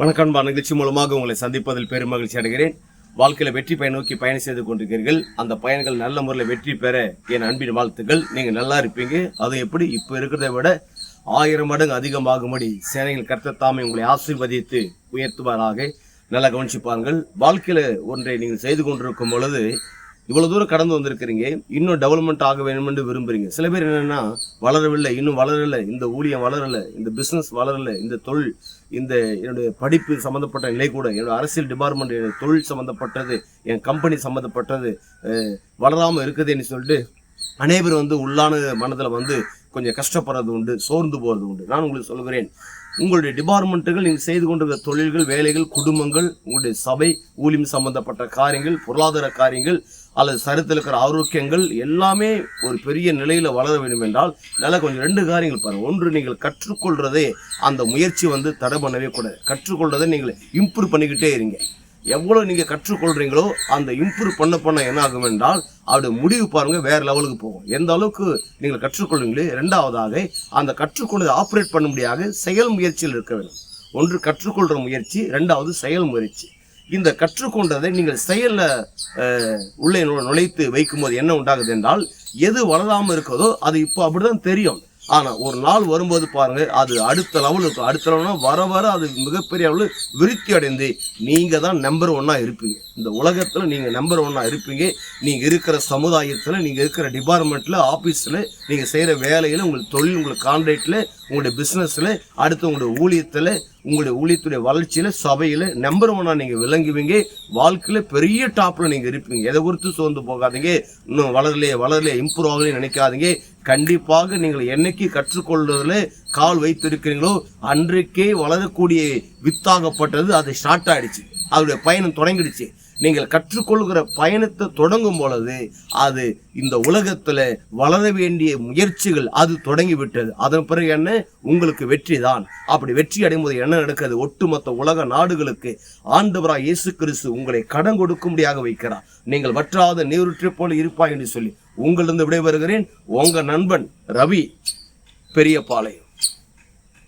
வணக்கம் நிகழ்ச்சி மூலமாக உங்களை சந்திப்பதில் பெரும் மகிழ்ச்சி அடைகிறேன். வாழ்க்கையில் வெற்றி பயன் நோக்கி பயணம் செய்து கொண்டிருக்கிறீர்கள். அந்த பயணங்கள் நல்ல முறையில் வெற்றி பெற என் அன்பின் வாழ்த்துக்கள். நீங்கள் நல்லா இருப்பீங்க. அது எப்படி? இப்போ இருக்கிறத விட ஆயிரம் மடங்கு அதிகமாகும்படி சேனைகள் கர்த்தர் தாமே உங்களை ஆசீர்வதித்து உயர்த்துவாராக. நல்லா கவனிச்சு பாருங்கள். வாழ்க்கையில் ஒன்றை நீங்கள் செய்து கொண்டிருக்கும் பொழுது இவ்வளோ தூரம் கடந்து வந்திருக்கிறீங்க. இன்னும் டெவலப்மெண்ட் ஆக வேண்டும் என்று சில பேர் என்னென்னா வளரவில்லை இன்னும் வளரலை இந்த ஊழியம் வளரலை இந்த பிஸ்னஸ் வளரல இந்த தொழில் இந்த என்னுடைய படிப்பு சம்மந்தப்பட்ட நிலை கூட என்னோட அரசியல் டிபார்ட்மெண்ட் என்னோட தொழில் சம்மந்தப்பட்டது என் கம்பெனி சம்மந்தப்பட்டது வளராமல் இருக்குதுன்னு சொல்லிட்டு அனைவரும் வந்து உள்ளான மனதில் வந்து கொஞ்சம் கஷ்டப்படுறது உண்டு சோர்ந்து போகிறது உண்டு. நான் உங்களுக்கு சொல்கிறேன் உங்களுடைய டிபார்ட்மெண்ட்டுகள் நீங்கள் செய்து கொண்டிருக்கிற தொழில்கள் வேலைகள் குடும்பங்கள் உங்களுடைய சபை ஊழியம் சம்பந்தப்பட்ட காரியங்கள் பொருளாதார காரியங்கள் அல்லது சரித்தில் இருக்கிற ஆரோக்கியங்கள் எல்லாமே ஒரு பெரிய நிலையில் வளர வேண்டும் என்றால் நல்லா கொஞ்சம் ரெண்டு காரியங்கள் பாருங்கள் ஒன்று நீங்கள் கற்றுக்கொள்றதே அந்த முயற்சி வந்து தடை பண்ணவே கூடாது. கற்றுக்கொள்றதை நீங்கள் இம்ப்ரூவ் பண்ணிக்கிட்டே இருங்க. எவ்வளோ நீங்கள் கற்றுக்கொள்கிறீங்களோ அந்த இம்ப்ரூவ் பண்ண பண்ண என்ன ஆகும் என்றால் அவருடைய முடிவு பாருங்கள் வேறு லெவலுக்கு போகும். எந்த அளவுக்கு நீங்கள் கற்றுக்கொள்ளுங்களே ரெண்டாவதாக அந்த கற்றுக்கொண்டதை ஆப்ரேட் பண்ண முடியாத செயல் முயற்சியில் இருக்க வேண்டும். ஒன்று கற்றுக்கொள்கிற முயற்சி ரெண்டாவது செயல் முயற்சி. இந்த கற்றுக்கொண்டதை நீங்கள் செயலில் உள்ளே நு- நுழைத்து வைக்கும்போது என்ன உண்டாகுது என்றால் எது வளராமல் இருக்கிறதோ அது இப்போ அப்படிதான் தெரியும். ஆனால் ஒரு நாள் வரும்போது பாருங்க அது அடுத்த லெவல் இருக்கும் அடுத்த லெவல்னா வர வர அது மிகப்பெரிய அளவில் விருத்தி அடைந்து நீங்கள் தான் நம்பர் ஒன்னாக இருப்பீங்க. இந்த உலகத்தில் நீங்கள் நம்பர் ஒன்னாக இருப்பீங்க. நீங்கள் இருக்கிற சமுதாயத்தில் நீங்கள் இருக்கிற டிபார்ட்மெண்ட்டில் ஆஃபீஸில் நீங்கள் செய்கிற வேலையில் உங்களுக்கு தொழில் உங்களுக்கு கான்ட்ராக்ட்ல உங்களுடைய பிஸ்னஸில் அடுத்து உங்களுடைய ஊழியத்தில் உங்களுடைய ஊழியத்துடைய வளர்ச்சியில் சபையில் நம்பர் ஒன்னாக நீங்கள் விளங்குவீங்க. வாழ்க்கையில் பெரிய டாப்பில் நீங்கள் இருப்பீங்க. எதை குறித்து சோர்ந்து போகாதீங்க. இன்னும் வளரலையே வளரலையே இம்ப்ரூவ் ஆகலையே நினைக்காதீங்க. கண்டிப்பாக நீங்கள் என்னைக்கு கற்றுக்கொள்வதில் கால் வைத்திருக்கிறீங்களோ அன்றைக்கே வளரக்கூடிய வித்தாகப்பட்டது அது ஸ்டார்ட் ஆகிடுச்சு அதோடைய பயணம் தொடங்கிடுச்சு. நீங்கள் கற்றுக்கொள்கிற பயணத்தை தொடங்கும் பொழுது அது இந்த உலகத்தில் வளர வேண்டிய முயற்சிகள் அது தொடங்கிவிட்டது. அதன் பிறகு என்ன? உங்களுக்கு வெற்றி தான். அப்படி வெற்றி அடையும் போது என்ன நடக்குது ஒட்டுமொத்த உலக நாடுகளுக்கு ஆண்டவராக இயேசு கிறிஸ்து உங்களை கடன் கொடுக்கும்படியாக வைக்கிறார். நீங்கள் வற்றாத நீருற்றை போல இருப்பாய் என்று சொல்லி உங்களிருந்து விடைபெறுகிறேன். உங்கள் நண்பன் ரவி பெரியபாளையம்